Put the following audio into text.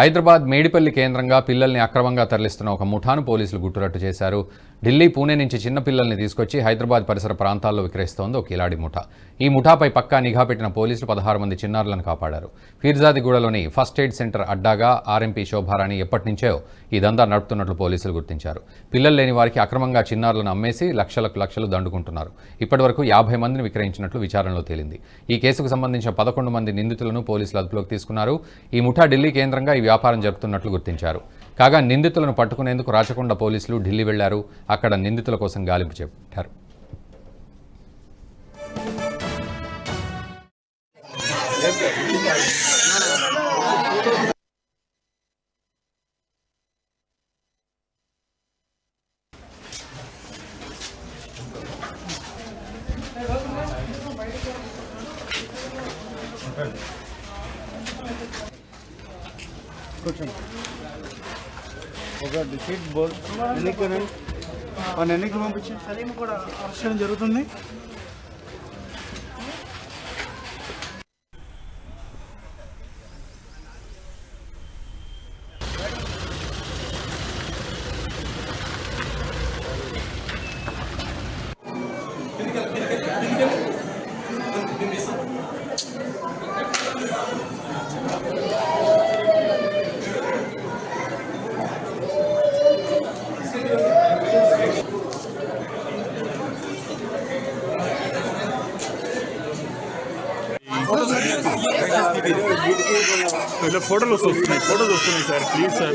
హైదరాబాద్ మేడిపల్లి కేంద్రంగా పిల్లల్ని అక్రమంగా తరలిస్తున్న ఒక ముఠాను పోలీసులు గుట్టురట్టు చేశారు. ఢిల్లీ పూణే నుంచి చిన్న పిల్లల్ని తీసుకొచ్చి హైదరాబాద్ పరిసర ప్రాంతాల్లో విక్రయిస్తోంది ఒక కిలాడి ముఠా. ఈ ముఠాపై పక్కా నిఘా పెట్టిన పోలీసులు పదహారు మంది చిన్నారులను కాపాడారు. ఫీర్జాదిగూడలోని ఫస్ట్ ఎయిడ్ సెంటర్ అడ్డాగా ఆర్ఎంపీ శోభారాణి ఎప్పటి నుంచో ఈ దందా నడుపుతున్నట్లు పోలీసులు గుర్తించారు. పిల్లలు లేని వారికి అక్రమంగా చిన్నారులను అమ్మేసి లక్షలకు లక్షలు దండుకుంటున్నారు. ఇప్పటివరకు యాభై మందిని విక్రయించినట్లు విచారణలో తేలింది. ఈ కేసుకు సంబంధించిన పదకొండు మంది నిందితులను పోలీసులు అదుపులోకి తీసుకున్నారు. ఈ ముఠా ఢిల్లీ కేంద్రంగా ఈ వ్యాపారం జరుపుతున్నట్లు గుర్తించారు కాగా నిందితులను పట్టుకునేందుకు రాచకొండ పోలీసులు ఢిల్లీ వెళ్ళారు అక్కడ నిందితుల కోసం గాలింపు చేపట్టారు Thank you. డిసీట్ బోర్డ్ ఎన్నికి వాళ్ళని ఎన్నికి పంపించి సలీం కూడా అరెస్ట్ చేయడం జరుగుతుంది ఇలా ఫోటోలు వస్తున్నాయి ఫోటోలు వస్తున్నాయి సార్ ప్లీజ్ సార్.